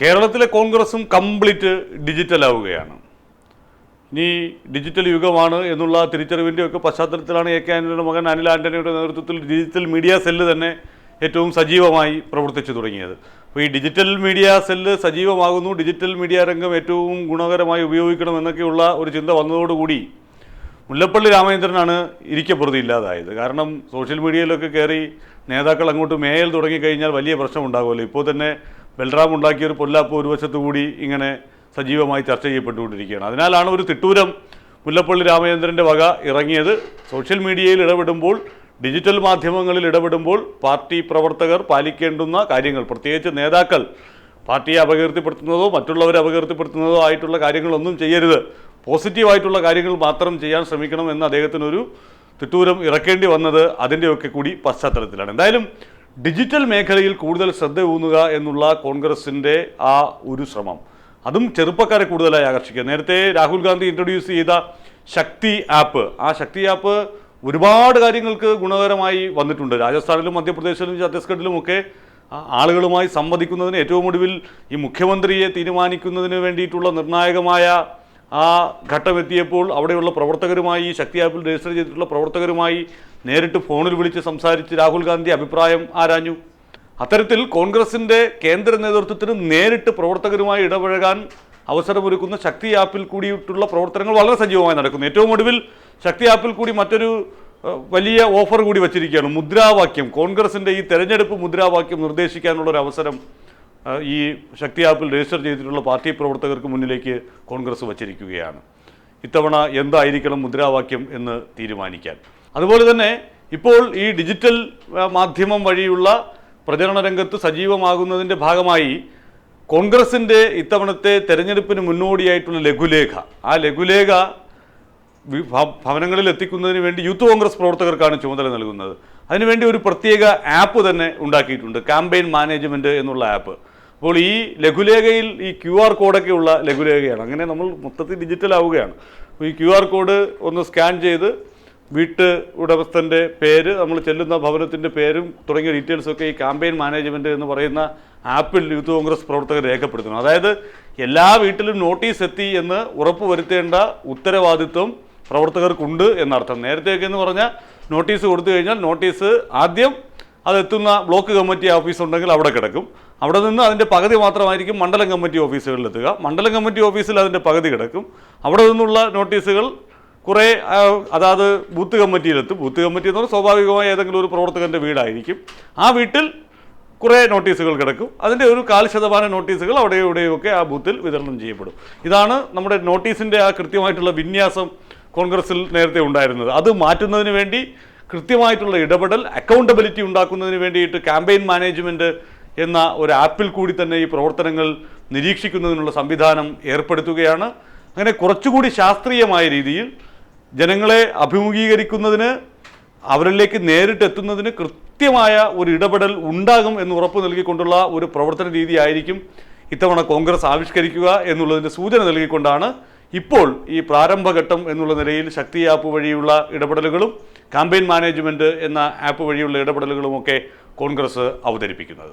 കേരളത്തിലെ കോൺഗ്രസും complete digital ആവുകയാണ് ഇനി ഡിജിറ്റൽ യുഗമാണ് എന്നുള്ള തിരിച്ചറിവിന്റെയൊക്കെ പശ്ചാത്തലത്തിലാണ് എ കെ ആന്റണിയുടെ മകൻ അനിൽ ആന്റണിയുടെ നേതൃത്വത്തിൽ ഡിജിറ്റൽ മീഡിയ സെല്ല് തന്നെ ഏറ്റവും സജീവമായി പ്രവർത്തിച്ചു തുടങ്ങിയത്. അപ്പോൾ ഈ ഡിജിറ്റൽ മീഡിയ സെല്ല് സജീവമാകുന്നു. ഡിജിറ്റൽ മീഡിയ രംഗം ഏറ്റവും ഗുണകരമായി ഉപയോഗിക്കണം എന്നൊക്കെയുള്ള ഒരു ചിന്ത വന്നതോടുകൂടി മുല്ലപ്പള്ളി രാമചന്ദ്രനാണ് ഇരിക്കപ്രതി ഇല്ലാതായത്. കാരണം സോഷ്യൽ മീഡിയയിലൊക്കെ കയറി നേതാക്കൾ അങ്ങോട്ട് മേയൽ തുടങ്ങിക്കഴിഞ്ഞാൽ വലിയ പ്രശ്നം ഉണ്ടാകുമല്ലോ. ഇപ്പോൾ തന്നെ ബൽറാം ഉണ്ടാക്കിയ ഒരു പൊല്ലാപ്പ് ഒരു വശത്തു കൂടി ഇങ്ങനെ സജീവമായി ചർച്ച ചെയ്യപ്പെട്ടുകൊണ്ടിരിക്കുകയാണ്. അതിനാലാണ് ഒരു തിട്ടൂരം മുല്ലപ്പള്ളി രാമചന്ദ്രന്റെ വക ഇറങ്ങിയത്. സോഷ്യൽ മീഡിയയിൽ ഇടപെടുമ്പോൾ ഡിജിറ്റൽ മാധ്യമങ്ങളിൽ ഇടപെടുമ്പോൾ പാർട്ടി പ്രവർത്തകർ പാലിക്കേണ്ടുന്ന കാര്യങ്ങൾ പ്രത്യേകിച്ച് നേതാക്കൾ പാർട്ടിയെ അപകീർത്തിപ്പെടുത്തുന്നതോ മറ്റുള്ളവരെ അപകീർത്തിപ്പെടുത്തുന്നതോ ആയിട്ടുള്ള കാര്യങ്ങളൊന്നും ചെയ്യരുത്. പോസിറ്റീവായിട്ടുള്ള കാര്യങ്ങൾ മാത്രം ചെയ്യാൻ ശ്രമിക്കണം എന്ന് അദ്ദേഹത്തിനൊരു തിട്ടൂരം ഇറക്കേണ്ടി വന്നത് അതിന്റെയൊക്കെ കൂടി പശ്ചാത്തലത്തിലാണ്. എന്തായാലും ഡിജിറ്റൽ മേഖലയിൽ കൂടുതൽ ശ്രദ്ധ ഊന്നുക എന്നുള്ള കോൺഗ്രസിന്റെ ആ ഒരു ശ്രമം. അതും ചെറുപ്പക്കാരെ കൂടുതലായി ആകർഷിക്കുക. നേരത്തെ രാഹുൽ ഗാന്ധി ഇൻട്രൊഡ്യൂസ് ചെയ്ത ശക്തി ആപ്പ് ആ ശക്തി ആപ്പ് ഒരുപാട് കാര്യങ്ങൾക്ക് ഗുണകരമായി വന്നിട്ടുണ്ട്. രാജസ്ഥാനിലും മധ്യപ്രദേശിലും ഛത്തീസ്ഗഡിലും ഒക്കെ ആളുകളുമായി സംവദിക്കുന്നതിന് ഏറ്റവും ഒടുവിൽ ഈ മുഖ്യമന്ത്രിയെ തീരുമാനിക്കുന്നതിന് വേണ്ടിയിട്ടുള്ള നിർണായകമായ ആ ഘട്ടമെത്തിയപ്പോൾ അവിടെയുള്ള പ്രവർത്തകരുമായി ശക്തി ആപ്പിൽ രജിസ്റ്റർ ചെയ്തിട്ടുള്ള പ്രവർത്തകരുമായി നേരിട്ട് ഫോണിൽ വിളിച്ച് സംസാരിച്ച് രാഹുൽ ഗാന്ധി അഭിപ്രായം ആരാഞ്ഞു. അത്തരത്തിൽ കോൺഗ്രസിന്റെ കേന്ദ്ര നേതൃത്വത്തിന് നേരിട്ട് പ്രവർത്തകരുമായി ഇടപഴകാൻ അവസരമൊരുക്കുന്ന ശക്തി ആപ്പിൽ കൂടിയിട്ടുള്ള പ്രവർത്തനങ്ങൾ വളരെ സജീവമായി നടക്കുന്നു. ഏറ്റവും ഒടുവിൽ ശക്തി ആപ്പിൽ കൂടി മറ്റൊരു വലിയ ഓഫർ കൂടി വച്ചിരിക്കുകയാണ്. മുദ്രാവാക്യം. കോൺഗ്രസിന്റെ ഈ തെരഞ്ഞെടുപ്പ് മുദ്രാവാക്യം നിർദ്ദേശിക്കാനുള്ള ഒരു അവസരം ഈ ശക്തി ആപ്പിൽ രജിസ്റ്റർ ചെയ്തിട്ടുള്ള പാർട്ടി പ്രവർത്തകർക്ക് മുന്നിലേക്ക് കോൺഗ്രസ് വച്ചിരിക്കുകയാണ്. ഇത്തവണ എന്തായിരിക്കണം മുദ്രാവാക്യം എന്ന് തീരുമാനിക്കാൻ. അതുപോലെ തന്നെ ഇപ്പോൾ ഈ ഡിജിറ്റൽ മാധ്യമം വഴിയുള്ള പ്രചരണ രംഗത്ത് സജീവമാകുന്നതിന്റെ ഭാഗമായി കോൺഗ്രസിന്റെ ഇത്തവണത്തെ തെരഞ്ഞെടുപ്പിന് മുന്നോടിയായിട്ടുള്ള ലഘുലേഖ. ആ ലഘുലേഖ ഭവനങ്ങളിൽ എത്തിക്കുന്നതിന് വേണ്ടി യൂത്ത് കോൺഗ്രസ് പ്രവർത്തകർക്കാണ് ചുമതല നൽകുന്നത്. അതിനുവേണ്ടി ഒരു പ്രത്യേക ആപ്പ് തന്നെ ഉണ്ടാക്കിയിട്ടുണ്ട്. ക്യാമ്പയിൻ മാനേജ്മെന്റ് എന്നുള്ള ആപ്പ്. അപ്പോൾ ഈ ലഘുലേഖയിൽ ഈ ക്യു ആർ കോഡൊക്കെ ഉള്ള ലഘുലേഖയാണ്. അങ്ങനെ നമ്മൾ മൊത്തത്തിൽ ഡിജിറ്റൽ ആവുകയാണ്. ഈ ക്യു ആർ കോഡ് ഒന്ന് സ്കാൻ ചെയ്ത് വീട്ട് ഉടമസ്ഥന്റെ പേര് നമ്മൾ ചെല്ലുന്ന ഭവനത്തിന്റെ പേരും തുടങ്ങിയ ഡീറ്റെയിൽസൊക്കെ ഈ ക്യാമ്പയിൻ മാനേജ്മെന്റ് എന്ന് പറയുന്ന ആപ്പിൽ യൂത്ത് കോൺഗ്രസ് പ്രവർത്തകർ രേഖപ്പെടുത്തുന്നു. അതായത് എല്ലാ വീട്ടിലും നോട്ടീസ് എത്തി എന്ന് ഉറപ്പ് വരുത്തേണ്ട ഉത്തരവാദിത്വം പ്രവർത്തകർക്കുണ്ട് എന്നർത്ഥം. നേരത്തെയൊക്കെ എന്ന് പറഞ്ഞാൽ നോട്ടീസ് കൊടുത്തു കഴിഞ്ഞാൽ നോട്ടീസ് ആദ്യം അതെത്തുന്ന ബ്ലോക്ക് കമ്മിറ്റി ഓഫീസ് ഉണ്ടെങ്കിൽ അവിടെ കിടക്കും. അവിടെ നിന്ന് അതിന്റെ പകുതി മാത്രമായിരിക്കും മണ്ഡലം കമ്മിറ്റി ഓഫീസുകളിലെത്തുക മണ്ഡലം കമ്മിറ്റി ഓഫീസിൽ അതിന്റെ പകുതി കിടക്കും. അവിടെ നിന്നുള്ള നോട്ടീസുകൾ കുറേ അതാത് ബൂത്ത് കമ്മിറ്റിയിലെത്തും ബൂത്ത് കമ്മിറ്റി എന്ന് പറഞ്ഞാൽ സ്വാഭാവികമായി ഏതെങ്കിലും ഒരു പ്രവർത്തകന്റെ വീടായിരിക്കും. ആ വീട്ടിൽ കുറേ നോട്ടീസുകൾ കിടക്കും. അതിന്റെ ഒരു കാൽ ശതമാനം നോട്ടീസുകൾ അവിടെയും ഇവിടെയും ഒക്കെ ആ ബൂത്തിൽ വിതരണം ചെയ്യപ്പെടും. ഇതാണ് നമ്മുടെ നോട്ടീസിന്റെ ആ കൃത്യമായിട്ടുള്ള വിന്യാസം കോൺഗ്രസിൽ നേരത്തെ ഉണ്ടായിരുന്നത്. അത് മാറ്റുന്നതിന് വേണ്ടി കൃത്യമായിട്ടുള്ള ഇടപെടൽ അക്കൗണ്ടബിലിറ്റി ഉണ്ടാക്കുന്നതിന് വേണ്ടിയിട്ട് ക്യാമ്പയിൻ മാനേജ്മെന്റ് എന്ന ഒരു ആപ്പിൽ കൂടി തന്നെ ഈ പ്രവർത്തനങ്ങൾ നിരീക്ഷിക്കുന്നതിനുള്ള സംവിധാനം ഏർപ്പെടുത്തുകയാണ്. അങ്ങനെ കുറച്ചുകൂടി ശാസ്ത്രീയമായ രീതിയിൽ ജനങ്ങളെ അഭിമുഖീകരിക്കുന്നതിന് അവരിലേക്ക് നേരിട്ട് എത്തുന്നതിന് കൃത്യമായ ഒരു ഇടപെടൽ ഉണ്ടാകും എന്ന് ഉറപ്പ് നൽകിക്കൊണ്ടുള്ള ഒരു പ്രവർത്തന രീതിയായിരിക്കും ഇത്തവണ കോൺഗ്രസ് ആവിഷ്കരിക്കുക എന്നുള്ളതിന്റെ സൂചന നൽകിക്കൊണ്ടാണ് ഇപ്പോൾ ഈ പ്രാരംഭഘട്ടം എന്നുള്ള നിലയിൽ ശക്തി ആപ്പ് വഴിയുള്ള ഇടപെടലുകളും കാമ്പയിൻ മാനേജ്മെന്റ് എന്ന ആപ്പ് വഴിയുള്ള ഇടപെടലുകളുമൊക്കെ കോൺഗ്രസ് അവതരിപ്പിക്കുന്നത്.